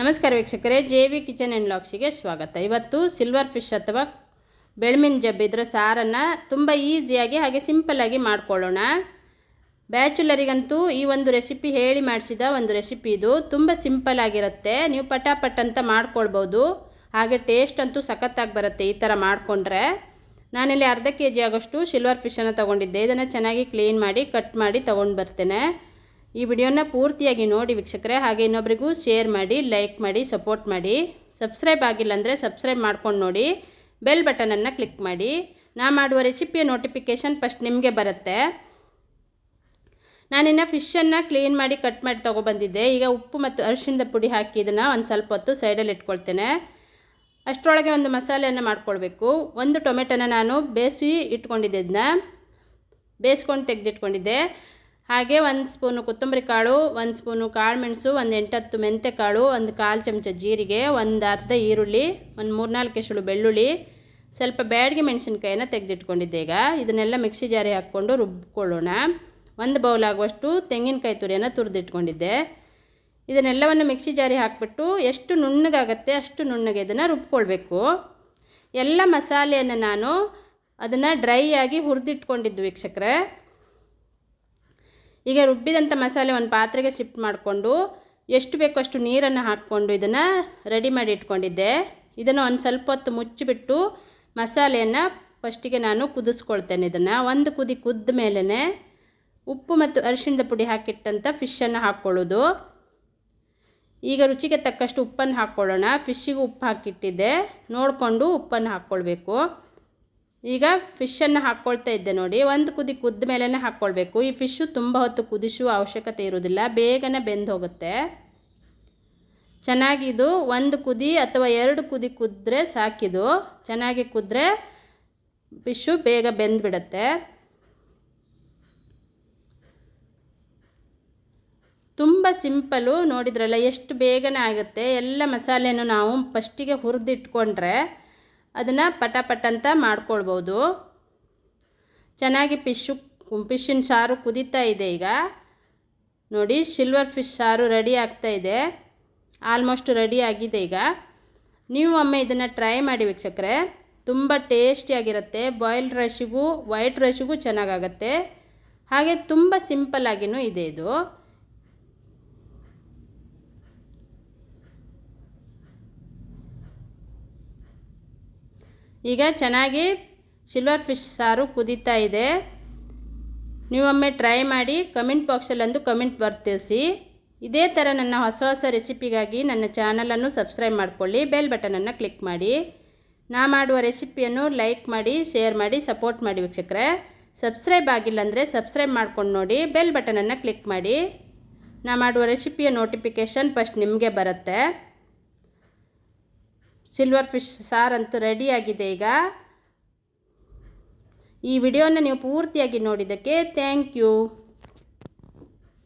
ನಮಸ್ಕಾರ ವೀಕ್ಷಕರೇ, J V kitchen and ಲಾಕ್ಸಿಗೆ ಸ್ವಾಗತ. ಇವತ್ತು ಸಿಲ್ವರ್ ಫಿಶ್ ಅಥವಾ ಬೆಳ್ಮಿನ ಜಬ್ಬಿದ್ರ ಸಾರನ್ನು ತುಂಬ ಈಸಿಯಾಗಿ ಹಾಗೆ ಸಿಂಪಲ್ಲಾಗಿ ಮಾಡ್ಕೊಳ್ಳೋಣ. ಬ್ಯಾಚುಲರಿಗಂತೂ ಈ ಒಂದು ರೆಸಿಪಿ ಹೇಳಿ ಮಾಡಿಸಿದ ಒಂದು ರೆಸಿಪಿ ಇದು. ತುಂಬ ಸಿಂಪಲ್ ಆಗಿರುತ್ತೆ. ನೀವು ಪಟಾಪಟ್ ಅಂತ ಮಾಡ್ಕೊಳ್ಬೋದು. ಹಾಗೆ ಟೇಸ್ಟ್ ಅಂತೂ ಸಖತ್ತಾಗಿ ಬರುತ್ತೆ ಈ ಥರ ಮಾಡಿಕೊಂಡ್ರೆ. ನಾನಿಲ್ಲಿ ಅರ್ಧ ಕೆ ಜಿ ಆಗೋಷ್ಟು ಸಿಲ್ವರ್ ಫಿಶನ್ನು ತೊಗೊಂಡಿದ್ದೆ. ಇದನ್ನು ಚೆನ್ನಾಗಿ ಕ್ಲೀನ್ ಮಾಡಿ, ಕಟ್ ಮಾಡಿ ತೊಗೊಂಡು ಬರ್ತೇನೆ. ಈ ವಿಡಿಯೋನ ಪೂರ್ತಿಯಾಗಿ ನೋಡಿ ವೀಕ್ಷಕರೇ, ಹಾಗೆ ಇನ್ನೊಬ್ರಿಗೂ ಶೇರ್ ಮಾಡಿ ಲೈಕ್ ಮಾಡಿ ಸಪೋರ್ಟ್ ಮಾಡಿ. ಸಬ್ಸ್ಕ್ರೈಬ್ ಆಗಿಲ್ಲ ಅಂದರೆ ಸಬ್ಸ್ಕ್ರೈಬ್ ಮಾಡ್ಕೊಂಡು ನೋಡಿ. ಬೆಲ್ ಬಟನನ್ನು ಕ್ಲಿಕ್ ಮಾಡಿ. ನಾ ಮಾಡುವ ರೆಸಿಪಿಯ ನೋಟಿಫಿಕೇಷನ್ ಫಸ್ಟ್ ನಿಮಗೆ ಬರುತ್ತೆ. ನಾನಿನ್ನು ಫಿಶನ್ನು ಕ್ಲೀನ್ ಮಾಡಿ ಕಟ್ ಮಾಡಿ ತೊಗೊಬಂದಿದ್ದೆ. ಈಗ ಉಪ್ಪು ಮತ್ತು ಅರಿಶಿಣದ ಪುಡಿ ಹಾಕಿ ಇದನ್ನು ಒಂದು ಸ್ವಲ್ಪ ಹೊತ್ತು ಸೈಡಲ್ಲಿ ಇಟ್ಕೊಳ್ತೇನೆ. ಅಷ್ಟರೊಳಗೆ ಒಂದು ಮಸಾಲೆಯನ್ನು ಮಾಡ್ಕೊಳ್ಬೇಕು. ಒಂದು ಟೊಮೆಟೊನ ನಾನು ಬೇಯಿಸಿ ಇಟ್ಕೊಂಡಿದ್ದೆ ಇದನ್ನ ಬೇಯಿಸ್ಕೊಂಡು ತೆಗೆದಿಟ್ಕೊಂಡಿದ್ದೆ. ಹಾಗೆ ಒಂದು ಸ್ಪೂನು ಕೊತ್ತಂಬರಿ ಕಾಳು, ಒಂದು ಸ್ಪೂನು ಕಾಳು ಮೆಣಸು, ಒಂದು ಎಂಟತ್ತು ಮೆಂತೆ ಕಾಳು, ಒಂದು ಕಾಲು ಚಮಚ ಜೀರಿಗೆ, ಒಂದು ಅರ್ಧ ಈರುಳ್ಳಿ, ಒಂದು ಮೂರ್ನಾಲ್ಕು ಎಸಳು ಬೆಳ್ಳುಳ್ಳಿ, ಸ್ವಲ್ಪ ಬ್ಯಾಡಿಗೆ ಮೆಣಸಿನ್ಕಾಯಿನ ತೆಗೆದಿಟ್ಕೊಂಡಿದ್ದೆ ಈಗ. ಇದನ್ನೆಲ್ಲ ಮಿಕ್ಸಿ ಜಾರಿ ಹಾಕ್ಕೊಂಡು ರುಬ್ಕೊಳ್ಳೋಣ. ಒಂದು ಬೌಲ್ ಆಗುವಷ್ಟು ತೆಂಗಿನಕಾಯಿ ತುರಿಯನ್ನು ತುರಿದಿಟ್ಕೊಂಡಿದ್ದೆ. ಇದನ್ನೆಲ್ಲವನ್ನು ಮಿಕ್ಸಿ ಜಾರಿ ಹಾಕಿಬಿಟ್ಟು ಎಷ್ಟು ನುಣ್ಣಗಾಗತ್ತೆ ಅಷ್ಟು ನುಣ್ಣಗೆ ಇದನ್ನು ರುಬ್ಕೊಳ್ಬೇಕು. ಎಲ್ಲ ಮಸಾಲೆಯನ್ನು ನಾನು ಅದನ್ನು ಡ್ರೈ ಆಗಿ ಹುರಿದಿಟ್ಕೊಂಡಿದ್ದು ವೀಕ್ಷಕರೇ. ಈಗ ರುಬ್ಬಿದಂಥ ಮಸಾಲೆ ಒಂದು ಪಾತ್ರೆಗೆ ಶಿಫ್ಟ್ ಮಾಡಿಕೊಂಡು ಎಷ್ಟು ಬೇಕೋ ಅಷ್ಟು ನೀರನ್ನು ಹಾಕ್ಕೊಂಡು ಇದನ್ನು ರೆಡಿ ಮಾಡಿ ಇಟ್ಕೊಂಡಿದ್ದೆ. ಇದನ್ನು ಒಂದು ಸ್ವಲ್ಪ ಹೊತ್ತು ಮುಚ್ಚಿಬಿಟ್ಟು ಮಸಾಲೆಯನ್ನು ಫಸ್ಟಿಗೆ ನಾನು ಕುದಿಸ್ಕೊಳ್ತೇನೆ ಇದನ್ನು. ಒಂದು ಕುದಿ ಕುದ್ದ ಮೇಲೇ ಉಪ್ಪು ಮತ್ತು ಅರಿಶಿಣದ ಪುಡಿ ಹಾಕಿಟ್ಟಂಥ ಫಿಶನ್ನು ಹಾಕ್ಕೊಳ್ಳೋದು. ಈಗ ರುಚಿಗೆ ತಕ್ಕಷ್ಟು ಉಪ್ಪನ್ನು ಹಾಕ್ಕೊಳ್ಳೋಣ. ಫಿಶ್ಶಿಗೆ ಉಪ್ಪು ಹಾಕಿಟ್ಟಿದ್ದೆ. ನೋಡಿಕೊಂಡು ಉಪ್ಪನ್ನು ಹಾಕ್ಕೊಳ್ಬೇಕು. ಈಗ ಫಿಶನ್ನು ಹಾಕ್ಕೊಳ್ತಾ ಇದ್ದೆ ನೋಡಿ. ಒಂದು ಕುದಿ ಕುದ್ದ ಮೇಲೇ ಹಾಕ್ಕೊಳ್ಬೇಕು ಈ ಫಿಶ್ಶು ತುಂಬ ಹೊತ್ತು ಕುದಿಸುವ ಅವಶ್ಯಕತೆ ಇರೋದಿಲ್ಲ ಬೇಗನೆ ಬೆಂದು ಹೋಗುತ್ತೆ. ಚೆನ್ನಾಗಿದು ಒಂದು ಕುದಿ ಅಥವಾ ಎರಡು ಕುದಿ ಕುದ್ರೆ ಸಾಕಿದು. ಚೆನ್ನಾಗಿ ಕುದ್ರೆ ಫಿಶ್ಶು ಬೇಗ ಬೆಂದುಬಿಡತ್ತೆ. ತುಂಬ ಸಿಂಪಲು ನೋಡಿದ್ರಲ್ಲ, ಎಷ್ಟು ಬೇಗನೆ ಆಗುತ್ತೆ. ಎಲ್ಲ ಮಸಾಲೆನೂ ನಾವು ಫಸ್ಟಿಗೆ ಹುರಿದಿಟ್ಕೊಂಡ್ರೆ ಅದನ್ನು ಪಟ ಪಟ ಅಂತ ಮಾಡ್ಕೊಳ್ಬೋದು. ಚೆನ್ನಾಗಿ ಫಿಶ್ಶು ಫಿಶ್ಶಿನ ಸಾರು ಕುದೀತಾ ಇದೆ ಈಗ. ನೋಡಿ ಸಿಲ್ವರ್ ಫಿಶ್ ಸಾರು ರೆಡಿ ಆಗ್ತಾ ಇದೆ. ಆಲ್ಮೋಸ್ಟ್ ರೆಡಿ ಆಗಿದೆ ಈಗ. ನೀವು ಒಮ್ಮೆ ಇದನ್ನು ಟ್ರೈ ಮಾಡಿ ವೀಕ್ಷಕರೆ. ತುಂಬ ಟೇಸ್ಟಿಯಾಗಿರುತ್ತೆ ಬಾಯ್ಲ್ಡ್ ರೈಸಿಗೂ ವೈಟ್ ರೈಸಿಗೂ ಚೆನ್ನಾಗಾಗತ್ತೆ. ಹಾಗೆ ತುಂಬ ಸಿಂಪಲ್ಲಾಗಿಯೂ ಇದೆ ಇದು. ಈಗ ಚೆನ್ನಾಗಿ ಸಿಲ್ವರ್ ಫಿಶ್ ಸಾರು ಕುದೀತಾ ಇದೆ. ನೀವೊಮ್ಮೆ ಟ್ರೈ ಮಾಡಿ ಕಮೆಂಟ್ ಬಾಕ್ಸಲ್ಲೊಂದು ಕಮೆಂಟ್ ಬರ್ತಿಸಿ ಇದೇ ಥರ ನನ್ನ ಹೊಸ ಹೊಸ ರೆಸಿಪಿಗಾಗಿ ನನ್ನ ಚಾನಲನ್ನು ಸಬ್ಸ್ಕ್ರೈಬ್ ಮಾಡಿಕೊಳ್ಳಿ ಬೆಲ್ ಬಟನನ್ನು ಕ್ಲಿಕ್ ಮಾಡಿ. ನಾ ಮಾಡುವ ರೆಸಿಪಿಯನ್ನು ಲೈಕ್ ಮಾಡಿ ಶೇರ್ ಮಾಡಿ ಸಪೋರ್ಟ್ ಮಾಡಿ ವೀಕ್ಷಕರೇ. ಸಬ್ಸ್ಕ್ರೈಬ್ ಆಗಿಲ್ಲ ಅಂದರೆ ಸಬ್ಸ್ಕ್ರೈಬ್ ಮಾಡ್ಕೊಂಡು ನೋಡಿ ಬೆಲ್ ಬಟನನ್ನು ಕ್ಲಿಕ್ ಮಾಡಿ. ನಾ ಮಾಡುವ ರೆಸಿಪಿಯ ನೋಟಿಫಿಕೇಷನ್ ಫಸ್ಟ್ ನಿಮಗೆ ಬರುತ್ತೆ. ಸಿಲ್ವರ್ ಫಿಶ್ ಸಾರಂತೂ ರೆಡಿಯಾಗಿದೆ ಈಗ. ಈ ವಿಡಿಯೋನ ನೀವು ಪೂರ್ತಿಯಾಗಿ ನೋಡಿದ್ದಕ್ಕೆ ಥ್ಯಾಂಕ್ ಯು